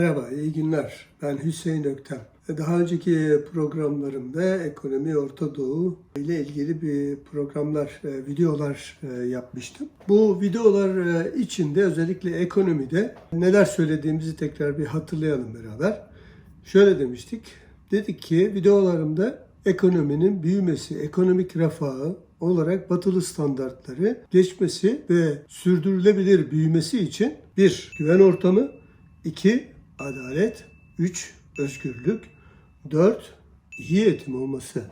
Merhaba, iyi günler. Ben Hüseyin Öktem. Daha önceki programlarımda ekonomi Orta Doğu ile ilgili bir programlar, e, videolar e, yapmıştım. Bu videolar e, içinde özellikle ekonomide neler söylediğimizi tekrar bir hatırlayalım beraber. Şöyle demiştik. Dedik ki videolarımda ekonominin büyümesi, ekonomik refahı olarak batılı standartları geçmesi ve sürdürülebilir büyümesi için bir güven ortamı, iki adalet, üç özgürlük, dört iyi eğitim olması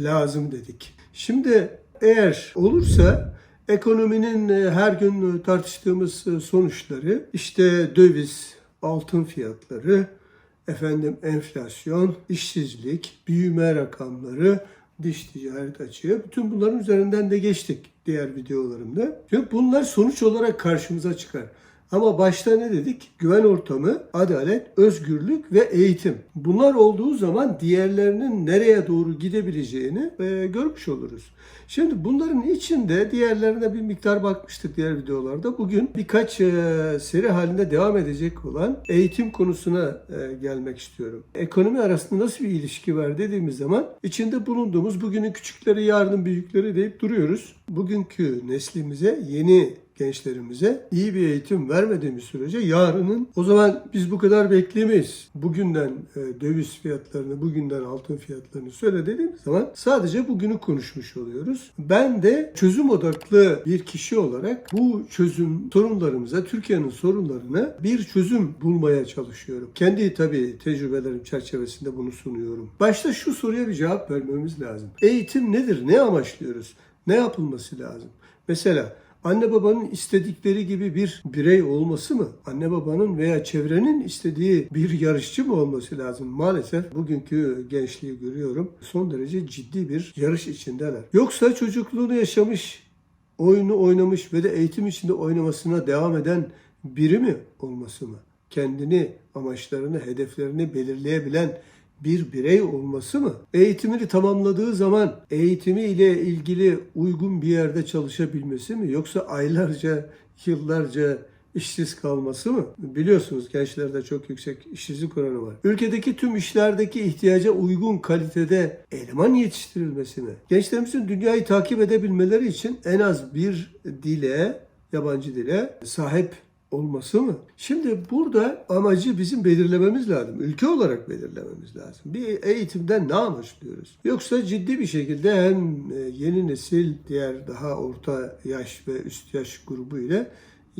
lazım dedik. Şimdi eğer olursa ekonominin e, her gün tartıştığımız e, sonuçları işte döviz, altın fiyatları, efendim enflasyon, işsizlik, büyüme rakamları, dış ticaret açığı bütün bunların üzerinden de geçtik diğer videolarımda. Çünkü bunlar sonuç olarak karşımıza çıkar. Ama başta ne dedik? Güven ortamı, adalet, özgürlük ve eğitim. Bunlar olduğu zaman diğerlerinin nereye doğru gidebileceğini e, görmüş oluruz. Şimdi bunların içinde diğerlerine bir miktar bakmıştık diğer videolarda. Bugün birkaç e, seri halinde devam edecek olan eğitim konusuna e, gelmek istiyorum. Ekonomi arasında nasıl bir ilişki var dediğimiz zaman içinde bulunduğumuz bugünün küçükleri yarının büyükleri deyip duruyoruz. Bugünkü neslimize yeni gençlerimize iyi bir eğitim vermediğimiz sürece yarının o zaman biz bu kadar bekleyemeyiz. Bugünden e, döviz fiyatlarını, bugünden altın fiyatlarını söyle dediğimiz zaman sadece bugünü konuşmuş oluyoruz. Ben de çözüm odaklı bir kişi olarak bu çözüm sorunlarımıza, Türkiye'nin sorunlarına bir çözüm bulmaya çalışıyorum. Kendi tabii tecrübelerim çerçevesinde bunu sunuyorum. Başta şu soruya bir cevap vermemiz lazım. Eğitim nedir? Ne amaçlıyoruz? Ne yapılması lazım? Mesela anne babanın istedikleri gibi bir birey olması mı? Anne babanın veya çevrenin istediği bir yarışçı mı olması lazım? Maalesef bugünkü gençliği görüyorum. Son derece ciddi bir yarış içindeler. Yoksa çocukluğunu yaşamış, oyunu oynamış ve de eğitim içinde oynamasına devam eden biri mi olması mı? Kendini, amaçlarını, hedeflerini belirleyebilen bir birey olması mı? Eğitimini tamamladığı zaman eğitimi ile ilgili uygun bir yerde çalışabilmesi mi? Yoksa aylarca, yıllarca işsiz kalması mı? Biliyorsunuz gençlerde çok yüksek işsizlik oranı var. Ülkedeki tüm işlerdeki ihtiyaca uygun kalitede eleman yetiştirilmesi mi? Gençlerimizin dünyayı takip edebilmeleri için en az bir dile, yabancı dile sahip olması mı? Şimdi burada amacı bizim belirlememiz lazım. Ülke olarak belirlememiz lazım. Bir eğitimden ne amaçlıyoruz? Yoksa ciddi bir şekilde hem e, yeni nesil diğer daha orta yaş ve üst yaş grubu ile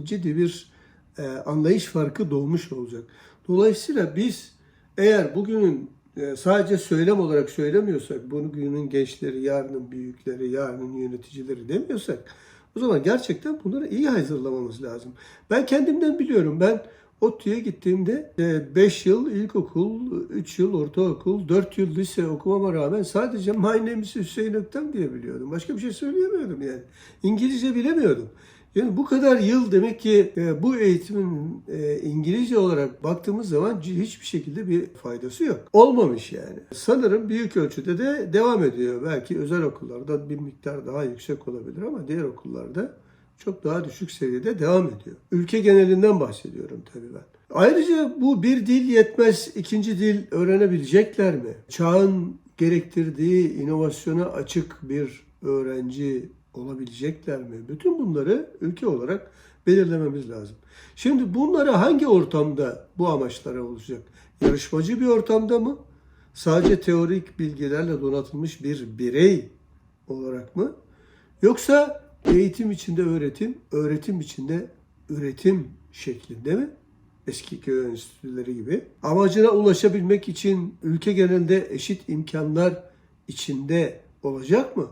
ciddi bir e, anlayış farkı doğmuş olacak. Dolayısıyla biz eğer bugünün e, sadece söylem olarak söylemiyorsak, bugünün gençleri, yarının büyükleri, yarının yöneticileri demiyorsak o zaman gerçekten bunları iyi hazırlamamız lazım. Ben kendimden biliyorum. Ben ODTÜ'ye gittiğimde 5 yıl ilkokul, 3 yıl ortaokul, 4 yıl lise okumama rağmen sadece my name is Hüseyin Öktem diye biliyordum. Başka bir şey söyleyemiyordum yani. İngilizce bilemiyordum. Yani bu kadar yıl demek ki e, bu eğitimin e, İngilizce olarak baktığımız zaman hiçbir şekilde bir faydası yok. Olmamış yani. Sanırım büyük ölçüde de devam ediyor. Belki özel okullarda bir miktar daha yüksek olabilir ama diğer okullarda çok daha düşük seviyede devam ediyor. Ülke genelinden bahsediyorum tabii ben. Ayrıca bu bir dil yetmez, ikinci dil öğrenebilecekler mi? Çağın gerektirdiği inovasyona açık bir öğrenci olabilecekler mi? Bütün bunları ülke olarak belirlememiz lazım. Şimdi bunları hangi ortamda bu amaçlara olacak? Yarışmacı bir ortamda mı? Sadece teorik bilgilerle donatılmış bir birey olarak mı? Yoksa eğitim içinde öğretim, öğretim içinde üretim şeklinde mi? Eski köy enstitüleri gibi. Amacına ulaşabilmek için ülke genelinde eşit imkanlar içinde olacak mı?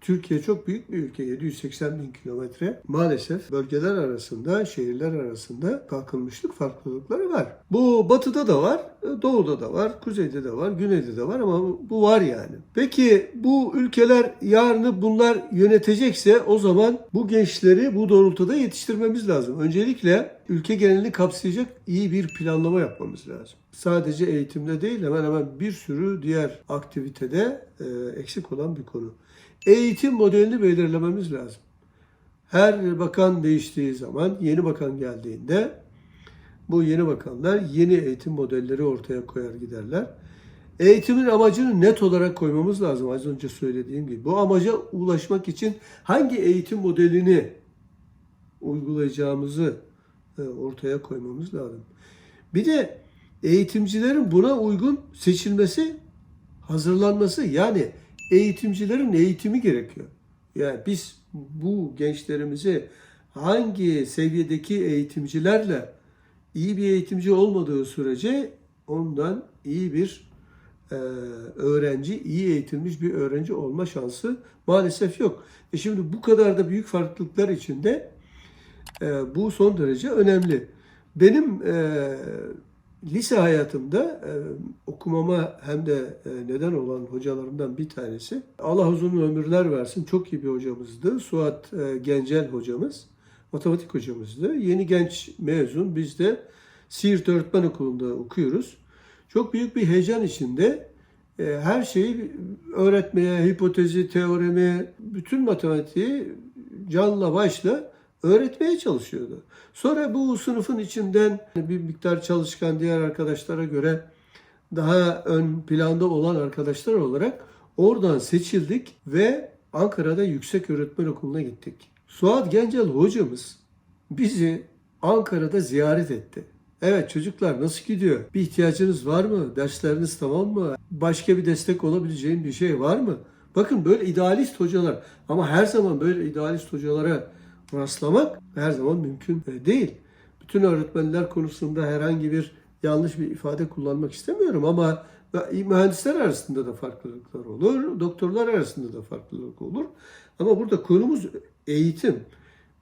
Türkiye çok büyük bir ülke. 780 bin kilometre. Maalesef bölgeler arasında, şehirler arasında kalkınmışlık farklılıkları var. Bu batıda da var, doğuda da var, kuzeyde de var, güneyde de var ama bu var yani. Peki bu ülkeler yarını bunlar yönetecekse o zaman bu gençleri bu doğrultuda yetiştirmemiz lazım. Öncelikle ülke genelini kapsayacak iyi bir planlama yapmamız lazım. Sadece eğitimde değil hemen hemen bir sürü diğer aktivitede e, eksik olan bir konu eğitim modelini belirlememiz lazım. Her bakan değiştiği zaman, yeni bakan geldiğinde bu yeni bakanlar yeni eğitim modelleri ortaya koyar giderler. Eğitimin amacını net olarak koymamız lazım az önce söylediğim gibi. Bu amaca ulaşmak için hangi eğitim modelini uygulayacağımızı e, ortaya koymamız lazım. Bir de eğitimcilerin buna uygun seçilmesi, hazırlanması yani eğitimcilerin eğitimi gerekiyor. Yani biz bu gençlerimizi hangi seviyedeki eğitimcilerle iyi bir eğitimci olmadığı sürece ondan iyi bir e, öğrenci, iyi eğitilmiş bir öğrenci olma şansı maalesef yok. E şimdi bu kadar da büyük farklılıklar içinde e, bu son derece önemli. Benim e, lise hayatımda e, okumama hem de e, neden olan hocalarımdan bir tanesi. Allah uzun ömürler versin. Çok iyi bir hocamızdı. Suat e, Gencel hocamız. Matematik hocamızdı. Yeni genç mezun. Biz de Siirt Öğretmen Okulu'nda okuyoruz. Çok büyük bir heyecan içinde e, her şeyi öğretmeye, hipotezi, teoremi, bütün matematiği canla başla öğretmeye çalışıyordu. Sonra bu sınıfın içinden bir miktar çalışkan diğer arkadaşlara göre daha ön planda olan arkadaşlar olarak oradan seçildik ve Ankara'da Yüksek Öğretmen Okulu'na gittik. Suat Gencel hocamız bizi Ankara'da ziyaret etti. Evet çocuklar nasıl gidiyor? Bir ihtiyacınız var mı? Dersleriniz tamam mı? Başka bir destek olabileceğin bir şey var mı? Bakın böyle idealist hocalar ama her zaman böyle idealist hocalara rastlamak her zaman mümkün değil. Bütün öğretmenler konusunda herhangi bir yanlış bir ifade kullanmak istemiyorum ama mühendisler arasında da farklılıklar olur, doktorlar arasında da farklılık olur. Ama burada konumuz eğitim.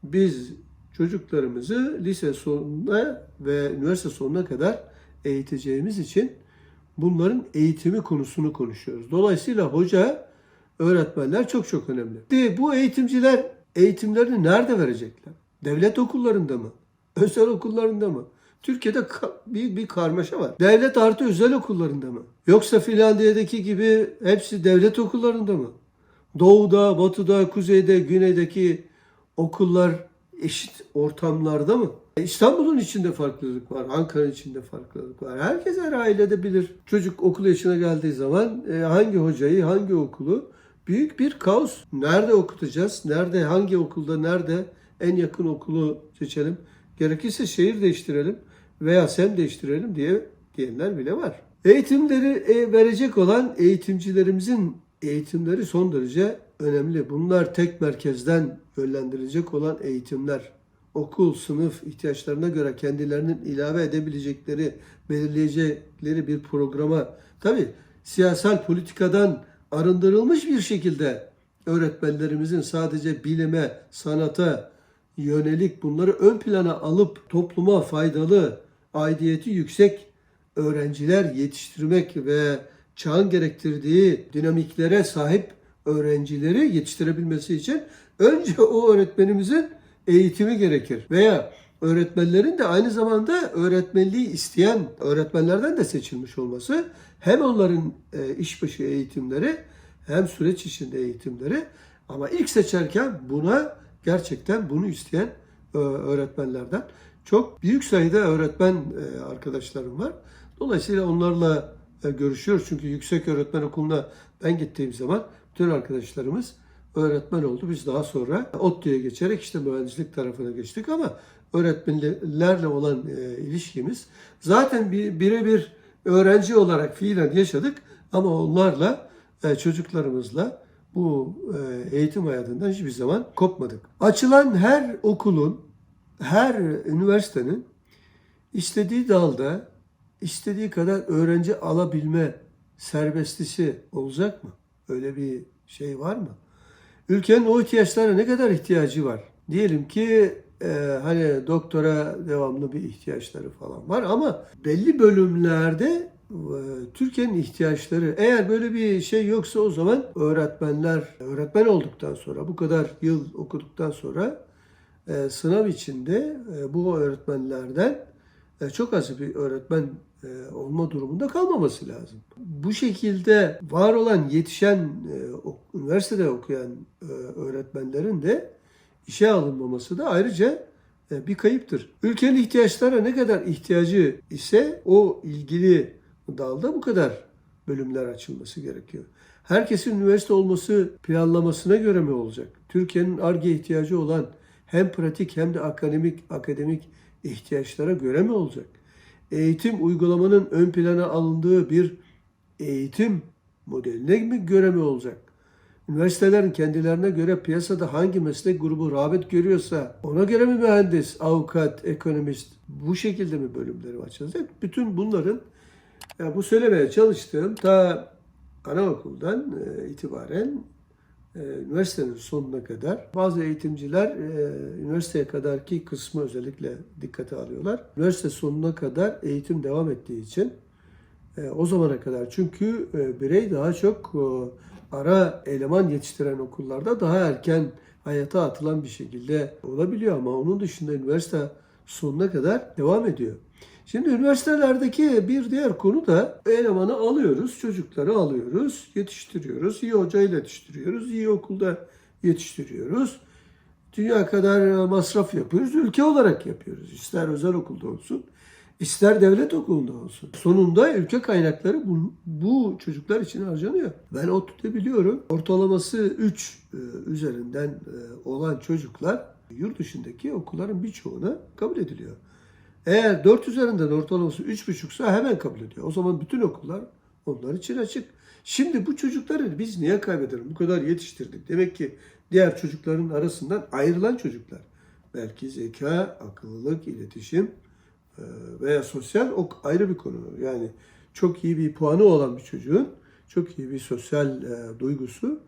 Biz çocuklarımızı lise sonuna ve üniversite sonuna kadar eğiteceğimiz için bunların eğitimi konusunu konuşuyoruz. Dolayısıyla hoca, öğretmenler çok çok önemli. Bu eğitimciler eğitimlerini nerede verecekler? Devlet okullarında mı? Özel okullarında mı? Türkiye'de büyük bir karmaşa var. Devlet artı özel okullarında mı? Yoksa Finlandiya'daki gibi hepsi devlet okullarında mı? Doğuda, batıda, kuzeyde, güneydeki okullar eşit ortamlarda mı? E, İstanbul'un içinde farklılık var, Ankara'nın içinde farklılık var. Herkes her ailede bilir. Çocuk okul yaşına geldiği zaman e, hangi hocayı, hangi okulu büyük bir kaos. Nerede okutacağız? Nerede, hangi okulda, nerede en yakın okulu seçelim? Gerekirse şehir değiştirelim veya sem değiştirelim diye diyenler bile var. Eğitimleri e, verecek olan eğitimcilerimizin eğitimleri son derece önemli. Bunlar tek merkezden yönlendirilecek olan eğitimler. Okul, sınıf ihtiyaçlarına göre kendilerinin ilave edebilecekleri, belirleyecekleri bir programa, tabi siyasal politikadan arındırılmış bir şekilde öğretmenlerimizin sadece bilime, sanata yönelik bunları ön plana alıp topluma faydalı, aidiyeti yüksek öğrenciler yetiştirmek ve çağın gerektirdiği dinamiklere sahip öğrencileri yetiştirebilmesi için önce o öğretmenimizin eğitimi gerekir. Veya öğretmenlerin de aynı zamanda öğretmenliği isteyen öğretmenlerden de seçilmiş olması hem onların e, işbaşı eğitimleri hem süreç içinde eğitimleri ama ilk seçerken buna gerçekten bunu isteyen e, öğretmenlerden çok büyük sayıda öğretmen e, arkadaşlarım var. Dolayısıyla onlarla görüşüyoruz. Çünkü yüksek öğretmen okuluna ben gittiğim zaman bütün arkadaşlarımız öğretmen oldu. Biz daha sonra ODTÜ'ye geçerek işte mühendislik tarafına geçtik ama öğretmenlerle olan e, ilişkimiz zaten bir birebir öğrenci olarak fiilen yaşadık ama onlarla e, çocuklarımızla bu e, eğitim hayatından hiçbir zaman kopmadık. Açılan her okulun, her üniversitenin istediği dalda istediği kadar öğrenci alabilme serbestisi olacak mı? Öyle bir şey var mı? Ülkenin o ihtiyaçlara ne kadar ihtiyacı var? Diyelim ki e, hani doktora devamlı bir ihtiyaçları falan var ama belli bölümlerde e, Türkiye'nin ihtiyaçları eğer böyle bir şey yoksa o zaman öğretmenler öğretmen olduktan sonra bu kadar yıl okuduktan sonra e, sınav içinde e, bu öğretmenlerden e, çok az bir öğretmen e, olma durumunda kalmaması lazım. Bu şekilde var olan yetişen e, üniversitede okuyan e, öğretmenlerin de işe alınmaması da ayrıca e, bir kayıptır. Ülkenin ihtiyaçlara ne kadar ihtiyacı ise o ilgili dalda bu kadar bölümler açılması gerekiyor. Herkesin üniversite olması planlamasına göre mi olacak? Türkiye'nin ARGE ihtiyacı olan hem pratik hem de akademik akademik ihtiyaçlara göre mi olacak? Eğitim uygulamanın ön plana alındığı bir eğitim modeline mi göre mi olacak? Üniversitelerin kendilerine göre piyasada hangi meslek grubu rağbet görüyorsa ona göre mi mühendis, avukat, ekonomist bu şekilde mi bölümleri açılacak? Bütün bunların ya bu söylemeye çalıştığım ta anaokuldan e, itibaren e, üniversitenin sonuna kadar bazı eğitimciler e, üniversiteye kadarki kısmı özellikle dikkate alıyorlar. Üniversite sonuna kadar eğitim devam ettiği için e, o zamana kadar çünkü e, birey daha çok ara eleman yetiştiren okullarda daha erken hayata atılan bir şekilde olabiliyor ama onun dışında üniversite sonuna kadar devam ediyor. Şimdi üniversitelerdeki bir diğer konu da elemanı alıyoruz, çocukları alıyoruz, yetiştiriyoruz, iyi hocayla yetiştiriyoruz, iyi okulda yetiştiriyoruz. Dünya kadar masraf yapıyoruz, ülke olarak yapıyoruz. İster özel okulda olsun, ister devlet okulunda olsun. Sonunda ülke kaynakları bu, bu çocuklar için harcanıyor. Ben ODTÜ'de biliyorum. Ortalaması 3 üzerinden e, olan çocuklar yurt dışındaki okulların birçoğuna kabul ediliyor. Eğer 4 üzerinden ortalaması 3,5 ise hemen kabul ediyor. O zaman bütün okullar onlar için açık. Şimdi bu çocukları biz niye kaybedelim? Bu kadar yetiştirdik. Demek ki diğer çocukların arasından ayrılan çocuklar. Belki zeka, akıllılık, iletişim e, veya sosyal o ayrı bir konu. Yani çok iyi bir puanı olan bir çocuğun çok iyi bir sosyal e, duygusu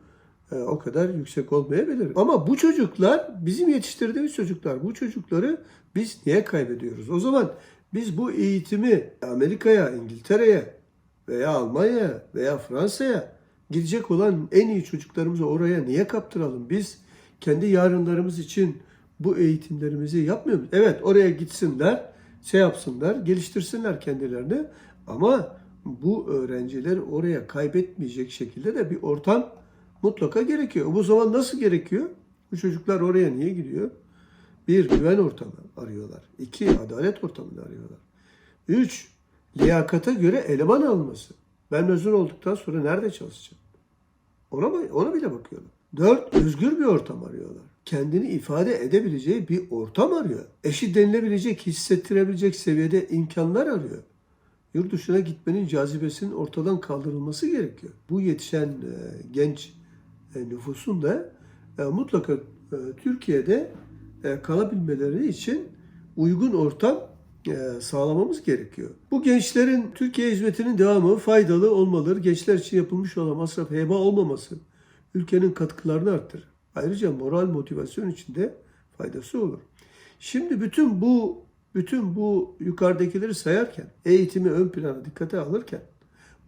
e, o kadar yüksek olmayabilir. Ama bu çocuklar bizim yetiştirdiğimiz çocuklar. Bu çocukları biz niye kaybediyoruz? O zaman biz bu eğitimi Amerika'ya, İngiltere'ye veya Almanya'ya veya Fransa'ya gidecek olan en iyi çocuklarımızı oraya niye kaptıralım? Biz kendi yarınlarımız için bu eğitimlerimizi yapmıyor muyuz? Evet oraya gitsinler, şey yapsınlar, geliştirsinler kendilerini ama bu öğrenciler oraya kaybetmeyecek şekilde de bir ortam mutlaka gerekiyor. Bu zaman nasıl gerekiyor? Bu çocuklar oraya niye gidiyor? Bir, güven ortamı arıyorlar. İki, adalet ortamını arıyorlar. Üç, liyakata göre eleman alması. Ben mezun olduktan sonra nerede çalışacağım? Ona, mı, ona bile bakıyorlar. Dört, özgür bir ortam arıyorlar. Kendini ifade edebileceği bir ortam arıyor. Eşit denilebilecek, hissettirebilecek seviyede imkanlar arıyor. Yurt dışına gitmenin cazibesinin ortadan kaldırılması gerekiyor. Bu yetişen e, genç e, nüfusun da e, mutlaka e, Türkiye'de e, kalabilmeleri için uygun ortam e, sağlamamız gerekiyor. Bu gençlerin Türkiye hizmetinin devamı faydalı olmalıdır. Gençler için yapılmış olan masraf heba olmaması ülkenin katkılarını arttırır. Ayrıca moral motivasyon için de faydası olur. Şimdi bütün bu bütün bu yukarıdakileri sayarken, eğitimi ön plana dikkate alırken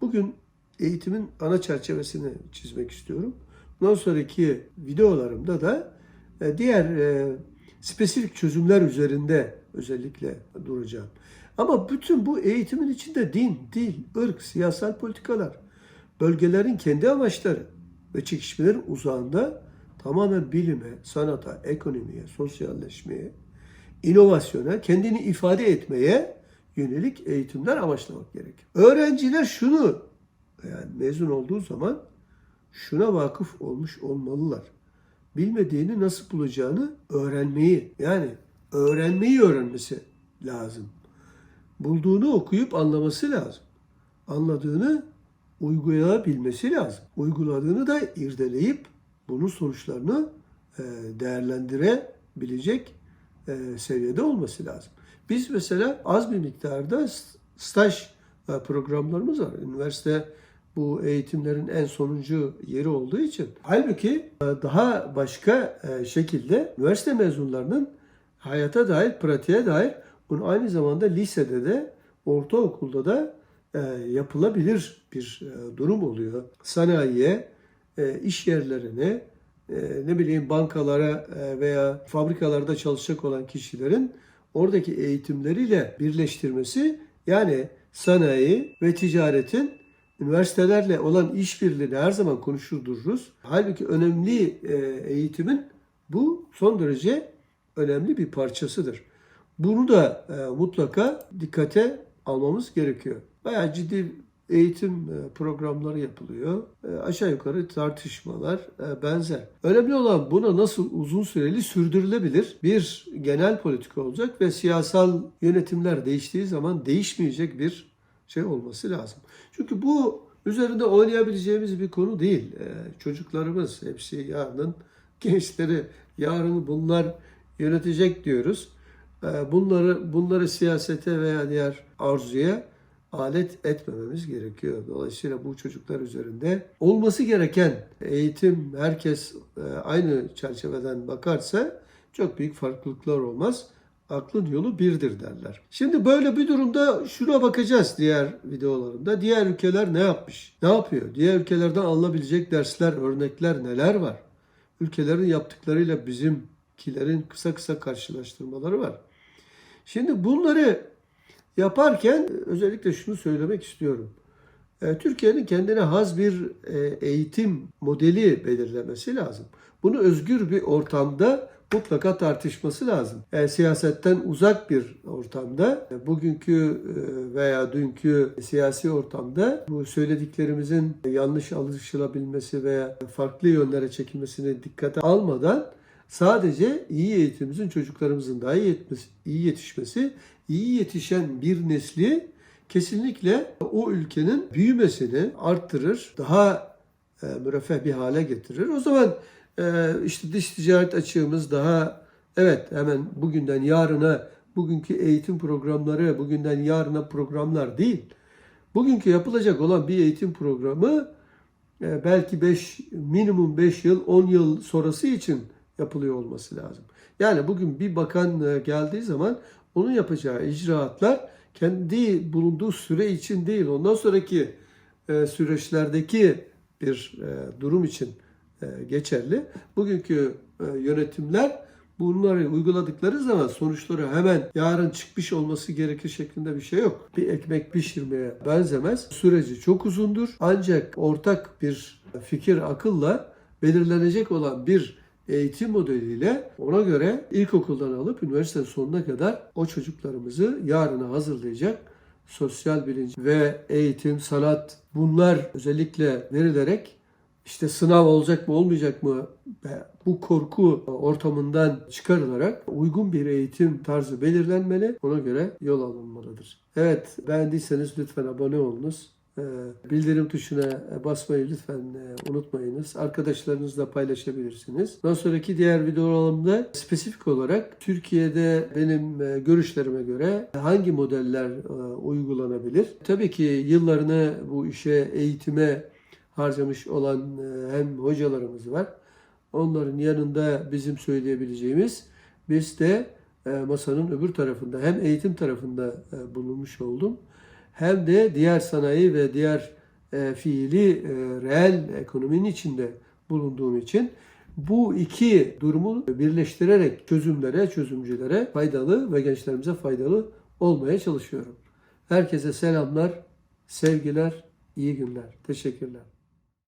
bugün eğitimin ana çerçevesini çizmek istiyorum. Bundan sonraki videolarımda da e, diğer e, spesifik çözümler üzerinde özellikle duracağım. Ama bütün bu eğitimin içinde din, dil, ırk, siyasal politikalar, bölgelerin kendi amaçları ve çekişmelerin uzağında tamamen bilime, sanata, ekonomiye, sosyalleşmeye, inovasyona, kendini ifade etmeye yönelik eğitimler amaçlamak gerekir. Öğrenciler şunu yani mezun olduğu zaman şuna vakıf olmuş olmalılar. Bilmediğini nasıl bulacağını öğrenmeyi yani öğrenmeyi öğrenmesi lazım. Bulduğunu okuyup anlaması lazım. Anladığını uygulayabilmesi lazım. Uyguladığını da irdeleyip bunun sonuçlarını e, değerlendirebilecek e, seviyede olması lazım. Biz mesela az bir miktarda staj e, programlarımız var. Üniversite bu eğitimlerin en sonuncu yeri olduğu için. Halbuki daha başka şekilde üniversite mezunlarının hayata dair, pratiğe dair bunu aynı zamanda lisede de, ortaokulda da yapılabilir bir durum oluyor. Sanayiye, iş yerlerine, ne bileyim bankalara veya fabrikalarda çalışacak olan kişilerin oradaki eğitimleriyle birleştirmesi yani sanayi ve ticaretin üniversitelerle olan işbirliğini her zaman konuşur dururuz. Halbuki önemli eğitimin bu son derece önemli bir parçasıdır. Bunu da e, mutlaka dikkate almamız gerekiyor. Bayağı ciddi eğitim e, programları yapılıyor. E, aşağı yukarı tartışmalar e, benzer. Önemli olan buna nasıl uzun süreli sürdürülebilir bir genel politika olacak ve siyasal yönetimler değiştiği zaman değişmeyecek bir şey olması lazım. Çünkü bu üzerinde oynayabileceğimiz bir konu değil. Çocuklarımız hepsi yarının gençleri yarın bunlar yönetecek diyoruz. Bunları bunları siyasete veya diğer arzuya alet etmememiz gerekiyor. Dolayısıyla bu çocuklar üzerinde olması gereken eğitim herkes e, aynı çerçeveden bakarsa çok büyük farklılıklar olmaz. Aklın yolu birdir derler. Şimdi böyle bir durumda şuna bakacağız diğer videolarında. Diğer ülkeler ne yapmış? Ne yapıyor? Diğer ülkelerden alınabilecek dersler, örnekler neler var? Ülkelerin yaptıklarıyla bizimkilerin kısa kısa karşılaştırmaları var. Şimdi bunları yaparken özellikle şunu söylemek istiyorum. E, Türkiye'nin kendine haz bir e, eğitim modeli belirlemesi lazım. Bunu özgür bir ortamda mutlaka tartışması lazım. Yani siyasetten uzak bir ortamda, e, bugünkü veya dünkü siyasi ortamda bu söylediklerimizin yanlış anlaşılabilmesi veya farklı yönlere çekilmesini dikkate almadan sadece iyi eğitimimizin çocuklarımızın daha iyi, yetmesi, iyi yetişmesi, iyi yetişen bir nesli kesinlikle o ülkenin büyümesini arttırır, daha e, müreffeh bir hale getirir. O zaman e, işte dış ticaret açığımız daha evet hemen bugünden yarına bugünkü eğitim programları bugünden yarına programlar değil. Bugünkü yapılacak olan bir eğitim programı e, belki 5 minimum 5 yıl 10 yıl sonrası için yapılıyor olması lazım. Yani bugün bir bakan e, geldiği zaman onun yapacağı icraatlar kendi bulunduğu süre için değil, ondan sonraki e, süreçlerdeki bir e, durum için geçerli. Bugünkü yönetimler bunları uyguladıkları zaman sonuçları hemen yarın çıkmış olması gerekir şeklinde bir şey yok. Bir ekmek pişirmeye benzemez. Süreci çok uzundur. Ancak ortak bir fikir akılla belirlenecek olan bir eğitim modeliyle ona göre ilkokuldan alıp üniversite sonuna kadar o çocuklarımızı yarına hazırlayacak sosyal bilinç ve eğitim, sanat bunlar özellikle verilerek işte sınav olacak mı olmayacak mı bu korku ortamından çıkarılarak uygun bir eğitim tarzı belirlenmeli. Ona göre yol alınmalıdır. Evet beğendiyseniz lütfen abone olunuz. Ee, bildirim tuşuna basmayı lütfen e, unutmayınız. Arkadaşlarınızla paylaşabilirsiniz. Daha sonraki diğer videolarımda spesifik olarak Türkiye'de benim e, görüşlerime göre hangi modeller e, uygulanabilir? Tabii ki yıllarını bu işe, eğitime harcamış olan hem hocalarımız var. Onların yanında bizim söyleyebileceğimiz biz de masanın öbür tarafında hem eğitim tarafında bulunmuş oldum hem de diğer sanayi ve diğer e, fiili e, reel ekonominin içinde bulunduğum için bu iki durumu birleştirerek çözümlere, çözümcülere faydalı ve gençlerimize faydalı olmaya çalışıyorum. Herkese selamlar, sevgiler, iyi günler. Teşekkürler.